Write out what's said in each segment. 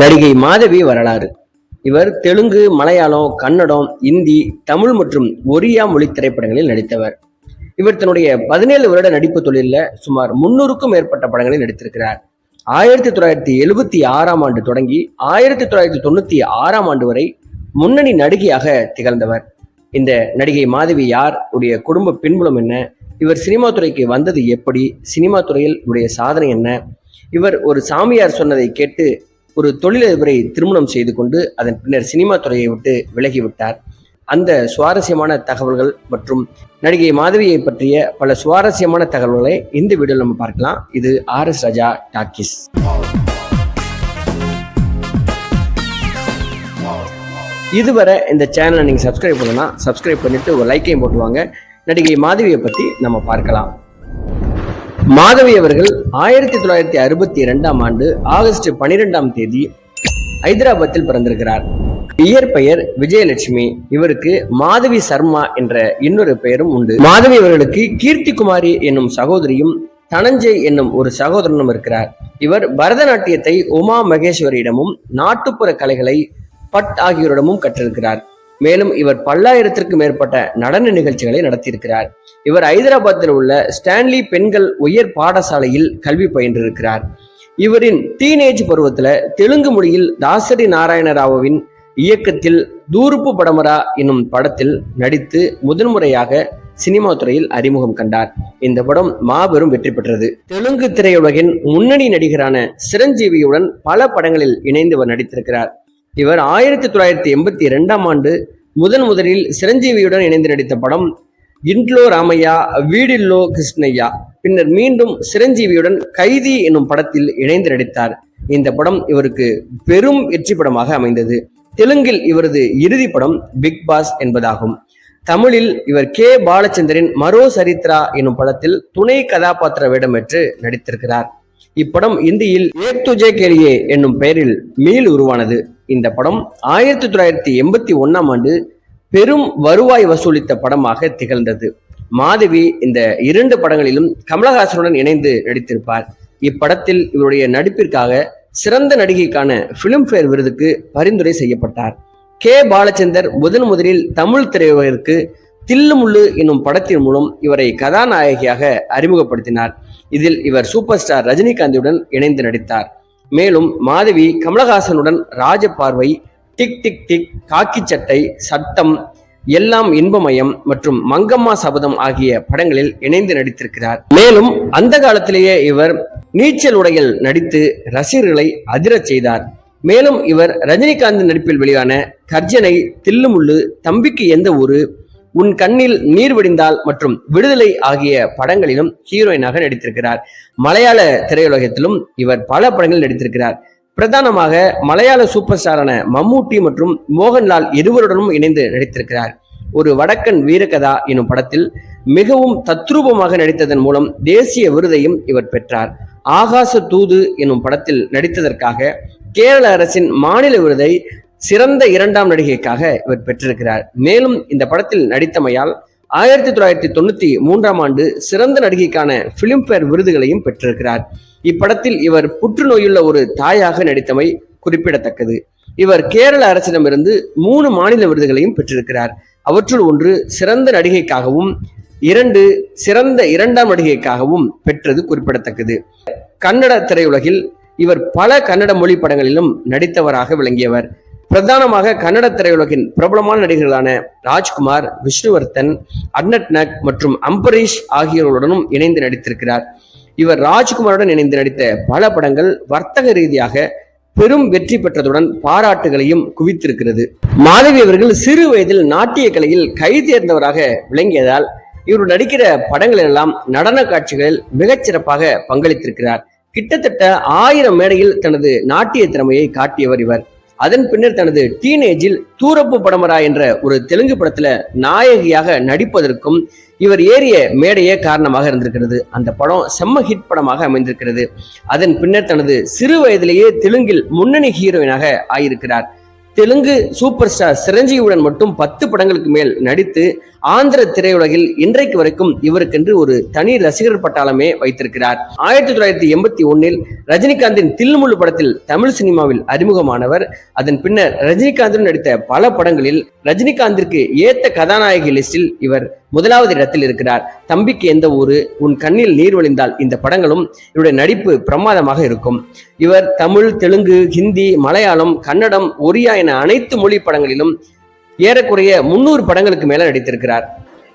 நடிகை மாதவி வரலாறு. இவர் தெலுங்கு மலையாளம் கன்னடம் இந்தி தமிழ் மற்றும் ஒரியா மொழி திரைப்படங்களில் நடித்தவர். இவர் தன்னுடைய பதினேழு வருட நடிப்பு தொழிலில் சுமார் முன்னூறுக்கும் மேற்பட்ட படங்களில் நடித்திருக்கிறார். ஆயிரத்தி தொள்ளாயிரத்தி எழுபத்தி ஆறாம் ஆண்டு தொடங்கி ஆயிரத்தி தொள்ளாயிரத்தி தொண்ணூத்தி ஆறாம் ஆண்டு வரை முன்னணி நடிகையாக திகழ்ந்தவர். இந்த நடிகை மாதவி யார் உடைய குடும்ப பின்புலம் என்ன இவர் சினிமா துறைக்கு வந்தது எப்படி சினிமா துறையில் உடைய சாதனை என்ன இவர் ஒரு சாமியார் சொன்னதை கேட்டு ஒரு தொழிலதிபரை திருமணம் செய்து கொண்டு அதன் பின்னர் சினிமா துறையை விட்டு விலகிவிட்டார். அந்த சுவாரஸ்யமான தகவல்கள் மற்றும் நடிகை மாதவியை பற்றிய பல சுவாரஸ்யமான தகவல்களை இந்த வீடியோவில் நம்ம பார்க்கலாம். இது ஆர் எஸ் ராஜா டாக்கிஸ். இதுவரை இந்த சேனலை நீங்கள் சப்ஸ்கிரைப் பண்ணலாம் சப்ஸ்கிரைப் பண்ணிட்டு ஒரு லைக்கையும் போட்டுவாங்க நடிகை மாதவியை பற்றி நம்ம பார்க்கலாம். மாதவி அவர்கள் ஆயிரத்தி தொள்ளாயிரத்தி அறுபத்தி இரண்டாம் ஆண்டு ஆகஸ்ட் பனிரெண்டாம் தேதி ஹைதராபாத்தில் பிறந்திருக்கிறார். இயற்பெயர் விஜயலட்சுமி. இவருக்கு மாதவி சர்மா என்ற இன்னொரு பெயரும் உண்டு. மாதவி அவர்களுக்கு கீர்த்தி குமாரி என்னும் சகோதரியும் தனஞ்சய் என்னும் ஒரு சகோதரனும் இருக்கிறார். இவர் பரதநாட்டியத்தை உமா மகேஸ்வரியிடமும் நாட்டுப்புற கலைகளை பட் ஆகியோரிடமும் கற்றிருக்கிறார். மேலும் இவர் பல்லாயிரத்திற்கு மேற்பட்ட நடன நிகழ்ச்சிகளை நடத்தியிருக்கிறார். இவர் ஐதராபாத்தில் உள்ள ஸ்டான்லி பெண்கள் உயர் பாடசாலையில் கல்வி பயின்றிருக்கிறார். இவரின் டீனேஜ் பருவத்துல தெலுங்கு மொழியில் தாசரி நாராயணராவின் இயக்கத்தில் தூருப்பு படமரா என்னும் படத்தில் நடித்து முதன்முறையாக சினிமா துறையில் அறிமுகம் கண்டார். இந்த படம் மாபெரும் வெற்றி பெற்றது. தெலுங்கு திரையுலகின் முன்னணி நடிகரான சிரஞ்சீவியுடன் பல படங்களில் இணைந்து இவர் நடித்திருக்கிறார். இவர் ஆயிரத்தி தொள்ளாயிரத்தி எண்பத்தி இரண்டாம் ஆண்டு முதன் முதலில் சிரஞ்சீவியுடன் இணைந்து நடித்த படம் இன்ட்லோ ராமையா வீடில்லோ கிருஷ்ணய்யா. பின்னர் மீண்டும் சிரஞ்சீவியுடன் கைதி என்னும் படத்தில் இணைந்து நடித்தார். இந்த படம் இவருக்கு பெரும் வெற்றி படமாக அமைந்தது. தெலுங்கில் இவரது இறுதி படம் பிக் பாஸ் என்பதாகும். தமிழில் இவர் கே. பாலச்சந்திரன் மரோ சரித்ரா என்னும் படத்தில் துணை கதாபாத்திர வேடமேற்று நடித்திருக்கிறார். இப்படம் இந்தியில் ஏக் துஜே கேலியே என்னும் பெயரில் மீள் உருவானது. இந்த படம் ஆயிரத்தி தொள்ளாயிரத்தி எண்பத்தி ஒன்னாம் ஆண்டு பெரும் வருவாய் வசூலித்த படமாக திகழ்ந்தது. மாதவி இந்த இரண்டு படங்களிலும் கமலஹாசனுடன் இணைந்து நடித்திருப்பார். இப்படத்தில் இவருடைய நடிப்பிற்காக சிறந்த நடிகைக்கான பிலிம்பேர் விருதுக்கு பரிந்துரை செய்யப்பட்டார். கே. பாலச்சந்தர் முதன் முதலில் தமிழ் திரையுலகிற்கு தில்லுமுள்ளு என்னும் படத்தின் மூலம் இவரை கதாநாயகியாக அறிமுகப்படுத்தினார். இதில் இவர் சூப்பர் ஸ்டார் ரஜினிகாந்தியுடன் இணைந்து நடித்தார். மேலும் Madhavi கமலஹாசனுடன் Rajaparvai tick tick tick Kaakki Sattai Sattam எல்லாம் இன்பமயம் மற்றும் மங்கம்மா சபதம் ஆகிய படங்களில் இணைந்து நடித்திருக்கிறார். மேலும் அந்த காலத்திலேயே இவர் நீச்சல் உடையில் நடித்து ரசிகர்களை அதிரச் செய்தார். மேலும் இவர் ரஜினிகாந்த் நடிப்பில் வெளியான கர்ஜனை தில்லுமுள்ளு தம்பிக்கு எந்த ஊரு உன் கண்ணில் நீர் வடிந்தால் மற்றும் விடுதலை ஆகிய படங்களிலும் ஹீரோயினாக நடித்திருக்கிறார். மலையாள திரையுலகத்திலும் இவர் பல படங்களில் நடித்திருக்கிறார். பிரதானமாக மலையாள சூப்பர் ஸ்டாரான மம்மூட்டி மற்றும் மோகன்லால் இருவருடனும் இணைந்து நடித்திருக்கிறார். ஒரு வடக்கன் வீரகதா எனும் படத்தில் மிகவும் தத்ரூபமாக நடித்ததன் மூலம் தேசிய விருதையும் இவர் பெற்றார். ஆகாச தூது எனும் படத்தில் நடித்ததற்காக கேரள அரசின் மாநில விருதை சிறந்த இரண்டாம் நடிகைக்காக இவர் பெற்றிருக்கிறார். மேலும் இந்த படத்தில் நடித்தமையால் ஆயிரத்தி தொள்ளாயிரத்தி தொண்ணூத்தி மூன்றாம் ஆண்டு சிறந்த நடிகைக்கான பிலிம்பேர் விருதுகளையும் பெற்றிருக்கிறார். இப்படத்தில் இவர் புற்றுநோயுள்ள ஒரு தாயாக நடித்தமை குறிப்பிடத்தக்கது. இவர் கேரள அரசிடமிருந்து மூணு மாநில விருதுகளையும் பெற்றிருக்கிறார். அவற்றுள் ஒன்று சிறந்த நடிகைக்காகவும் இரண்டு சிறந்த இரண்டாம் நடிகைக்காகவும் பெற்றது குறிப்பிடத்தக்கது. கன்னட திரையுலகில் இவர் பல கன்னட மொழி படங்களிலும் நடித்தவராக விளங்கியவர். பிரதானமாக கன்னட திரையுலகின் பிரபலமான நடிகர்களான ராஜ்குமார் விஷ்ணுவர்தன் அர்னட் நக் மற்றும் அம்பரீஷ் ஆகியோருடனும் இணைந்து நடித்திருக்கிறார். இவர் ராஜ்குமாருடன் இணைந்து நடித்த பல படங்கள் வர்த்தக ரீதியாக பெரும் வெற்றி பெற்றதுடன் பாராட்டுகளையும் குவித்திருக்கிறது. மாதவி அவர்கள் சிறு வயதில் நாட்டிய கலையில் கை தேர்ந்தவராக விளங்கியதால் இவர் நடிக்கிற படங்கள் எல்லாம் நடன காட்சிகளில் மிகச்சிறப்பாக பங்களித்திருக்கிறார். கிட்டத்தட்ட ஆயிரம் மேடையில் தனது நாட்டிய திறமையை காட்டியவர் இவர். அதன் பின்னர் தனது டீனேஜில் தூரப்பு படமரா என்ற ஒரு தெலுங்கு படத்துல நாயகியாக நடிப்பதற்கும் இவர் ஏறிய மேடையே காரணமாக இருந்திருக்கிறது. அந்த படம் செம்ம ஹிட் படமாக அமைந்திருக்கிறது. அதன் பின்னர் தனது சிறு வயதிலேயே தெலுங்கில் முன்னணி ஹீரோயினாக ஆயிருக்கிறார் தெலுங்கு சூப்பர் ஸ்டார் சிரஞ்சீவியுடன் மட்டும் பத்து படங்களுக்கு மேல் நடித்து ஆந்திர திரையுலகில் இன்றைக்கு வரைக்கும் இவருக்கென்று ஒரு தனி ரசிகர் பட்டாளமே வைத்திருக்கிறார். ஆயிரத்தி தொள்ளாயிரத்தி எண்பத்தி ஒன்னில் ரஜினிகாந்தின் தில்முள்ளு படத்தில் தமிழ் சினிமாவில் அறிமுகமானவர். அதன் பின்னர் ரஜினிகாந்துடன் நடித்த பல படங்களில் ரஜினிகாந்திற்கு ஏத்த கதாநாயகி லிஸ்டில் இவர் முதலாவது இடத்தில் இருக்கிறார். தம்பிக்கு எந்த ஊரு? உன் கண்ணில் நீர் வழிந்தால் இந்த படங்களும் இவருடைய நடிப்பு பிரமாதமாக இருக்கும். இவர் தமிழ் தெலுங்கு ஹிந்தி மலையாளம் கன்னடம் ஒரியா என அனைத்து மொழி படங்களிலும் ஏறக்குறைய முன்னூறு படங்களுக்கு மேல நடித்திருக்கிறார்.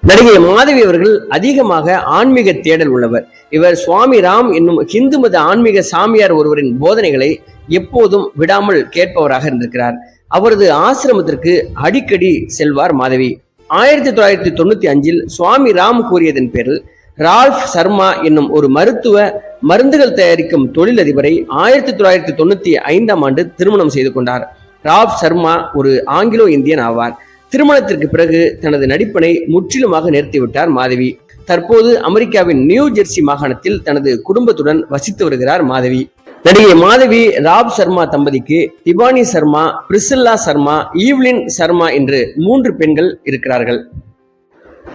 நடிகை மாதவி அவர்கள் அதிகமாக ஆன்மீக தேடல் உள்ளவர். இவர் சுவாமி ராம் என்னும் ஹிந்து மத ஆன்மீக சாமியார் ஒருவரின் போதனைகளை எப்போதும் விடாமல் கேட்பவராக இருந்திருக்கிறார். அவரது ஆசிரமத்திற்கு அடிக்கடி செல்வார் மாதவி. ஆயிரத்தி தொள்ளாயிரத்தி தொண்ணூத்தி அஞ்சில் சுவாமி ராம் கூறியதன் பேரில் ரால்ஃப் சர்மா என்னும் ஒரு மருத்துவ மருந்துகள் தயாரிக்கும் தொழிலதிபரை ஆயிரத்தி தொள்ளாயிரத்தி தொண்ணூத்தி ஐந்தாம் ஆண்டு திருமணம் செய்து கொண்டார். ராவ் சர்மா ஒரு ஆங்கிலோ இந்தியன் ஆவார். திருமணத்திற்கு பிறகு தனது நடிப்பனை முற்றிலுமாக நிறுத்திவிட்டார் மாதவி. தற்போது அமெரிக்காவின் நியூ ஜெர்சி மாகாணத்தில் தனது குடும்பத்துடன் வசித்து வருகிறார் மாதவி. நடிகை மாதவி ராப் சர்மா தம்பதிக்கு Tiffany Sharma Priscilla Sharma Evelyn Sharma என்று மூன்று பெண்கள் இருக்கிறார்கள்.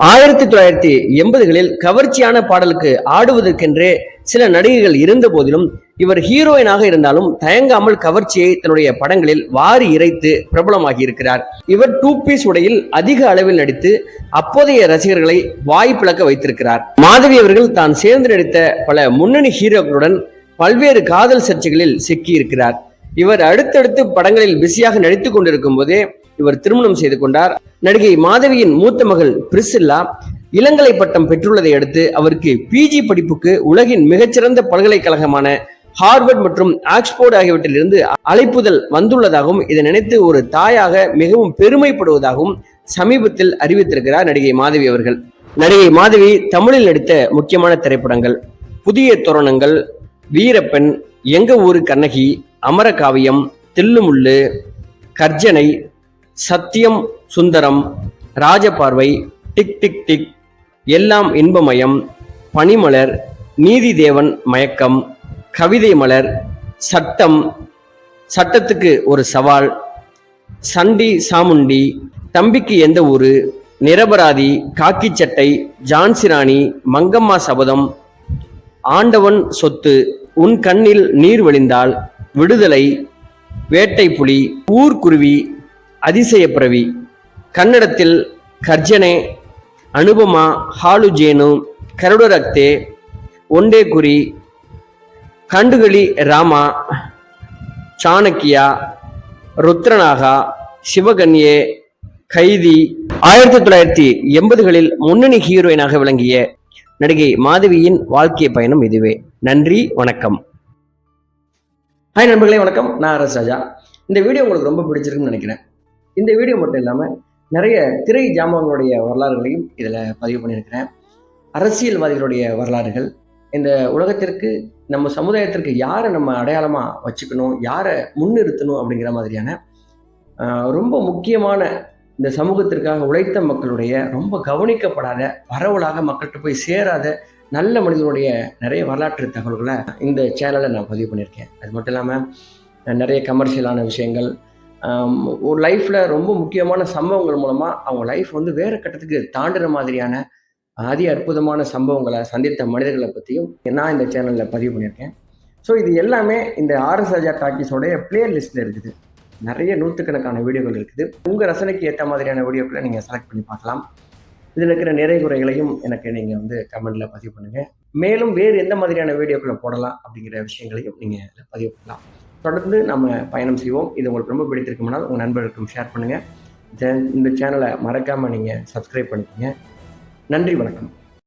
ஆயிரத்தி தொள்ளாயிரத்தி எண்பதுகளில் கவர்ச்சியான பாடலுக்கு ஆடுவதற்கென்றே சில நடிகைகள் இருந்த போதிலும் இவர் ஹீரோயினாக இருந்தாலும் தயங்காமல் கவர்ச்சியை தன்னுடைய படங்களில் வாரி இறைத்து பிரபலமாகி இருக்கிறார். இவர் டூ பீஸ் உடையில் அதிக அளவில் நடித்து அப்போதைய ரசிகர்களை வாய் பிளக்க வைத்திருக்கிறார். மாதவி அவர்கள் தான் சேர்ந்து நடித்த பல முன்னணி ஹீரோக்களுடன் பல்வேறு காதல் சர்ச்சைகளில் சிக்கியிருக்கிறார். இவர் அடுத்தடுத்து படங்களில் பிஸியாக நடித்துக் கொண்டிருக்கும் போதே இவர் திருமணம் செய்து கொண்டார். நடிகை மாதவியின் மூத்த மகள் பிரிசில்லா இளங்கலை பட்டம் பெற்றுள்ளதை அடுத்து அவருக்கு பிஜி படிப்புக்கு உலகின் மிகச்சிறந்த பல்கலைக்கழகமான ஹார்வர்ட் மற்றும் ஆக்ஸ்போர்ட் ஆகியவற்றிலிருந்து அழைப்புதல் வந்துள்ளதாகவும் இதை நினைத்து ஒரு தாயாக மிகவும் பெருமைப்படுவதாகவும் சமீபத்தில் அறிவித்திருக்கிறார் நடிகை மாதவி அவர்கள். நடிகை மாதவி தமிழில் நடித்த முக்கியமான திரைப்படங்கள். புதிய தோரணங்கள் வீரப்பெண் எங்க ஊரு Kannagi Amarakaviyam Thillumullu Garjanai Sathyam Sundaram Rajaparvai tick tick tick Ellam Inbamayam Panimalar நீதி தேவன் மயக்கம் கவிதை மலர் சட்டம் சட்டத்துக்கு ஒரு சவால் சண்டி சாமுண்டி தம்பிக்கு எந்த ஊரு நிரபராதி காக்கி சட்டை ஜான்சிராணி மங்கம்மா சபதம் ஆண்டவன் சொத்து உன் கண்ணில் நீர் வழிந்தால் விடுதலை வேட்டை புலி ஊர்க்குருவி அதிசயப்பிறவி கன்னடத்தில் கர்ஜனே அனுபமா ஹாலுஜேனு கருடரக்தே ஒண்டே குறி கண்டுகளி ராமா சாணக்கியா ருத்ரநாகா சிவகன்யே கைதி. ஆயிரத்தி தொள்ளாயிரத்தி எண்பதுகளில் முன்னணி ஹீரோயினாக விளங்கிய நடிகை மாதவியின் வாழ்க்கை பயணம் இதுவே. நன்றி வணக்கம். ஹாய் நண்பர்களே வணக்கம். நான் அரசு ராஜா. இந்த வீடியோ உங்களுக்கு ரொம்ப பிடிச்சிருக்குன்னு நினைக்கிறேன். இந்த வீடியோ மட்டும் இல்லாமல் நிறைய திரை ஜாமங்களுடைய வரலாறுகளையும் இதில் பதிவு பண்ணியிருக்கிறேன். அரசியல்வாதிகளுடைய வரலாறுகள் இந்த உலகத்திற்கு நம்ம சமுதாயத்திற்கு யாரை நம்ம அடையாளமாக வச்சுக்கணும் யாரை முன்னிறுத்தணும் அப்படிங்கிற மாதிரியான ரொம்ப முக்கியமான இந்த சமூகத்திற்காக உழைத்த மக்களுடைய ரொம்ப கவனிக்கப்படாத பரவலாக மக்கள்கிட்ட போய் சேராத நல்ல மனிதனுடைய நிறைய வரலாற்று தகவல்களை இந்த சேனலில் நான் பதிவு பண்ணியிருக்கேன். அது மட்டும் இல்லாமல் நிறைய கமர்ஷியலான விஷயங்கள் ஒரு லைஃப்பில் ரொம்ப முக்கியமான சம்பவங்கள் மூலமாக அவங்க லைஃப் வந்து வேறு கட்டத்துக்கு தாண்டுற மாதிரியான அதி அற்புதமான சம்பவங்களை சந்தித்த மனிதர்களை பற்றியும் நான் இந்த சேனலில் பதிவு பண்ணியிருக்கேன். ஸோ இது எல்லாமே இந்த ஆர்எஸ் ராஜா டாக்கிஸோடைய பிளேலிஸ்ட்டில் இருக்குது. நிறைய நூற்றுக்கணக்கான வீடியோகள் இருக்குது. உங்கள் ரசனைக்கு ஏற்ற மாதிரியான வீடியோக்களை நீங்கள் செலக்ட் பண்ணி பார்க்கலாம். இதில் இருக்கிற நிறை குறைகளையும் எனக்கு நீங்கள் வந்து கமெண்டில் பதிவு பண்ணுங்கள் மேலும் வேறு எந்த மாதிரியான வீடியோக்களை போடலாம் அப்படிங்கிற விஷயங்களையும் நீங்கள் பதிவு பண்ணலாம். தொடர்ந்து நம்ம பயணம் செய்வோம். இது உங்களுக்கு ரொம்ப பிடித்திருக்கும்னால் உங்கள் நண்பர்களுக்கும் ஷேர் பண்ணுங்கள் இந்த சேனலை மறக்காமல் நீங்கள் சப்ஸ்கிரைப் பண்ணிக்கோங்க. நன்றி வணக்கம்.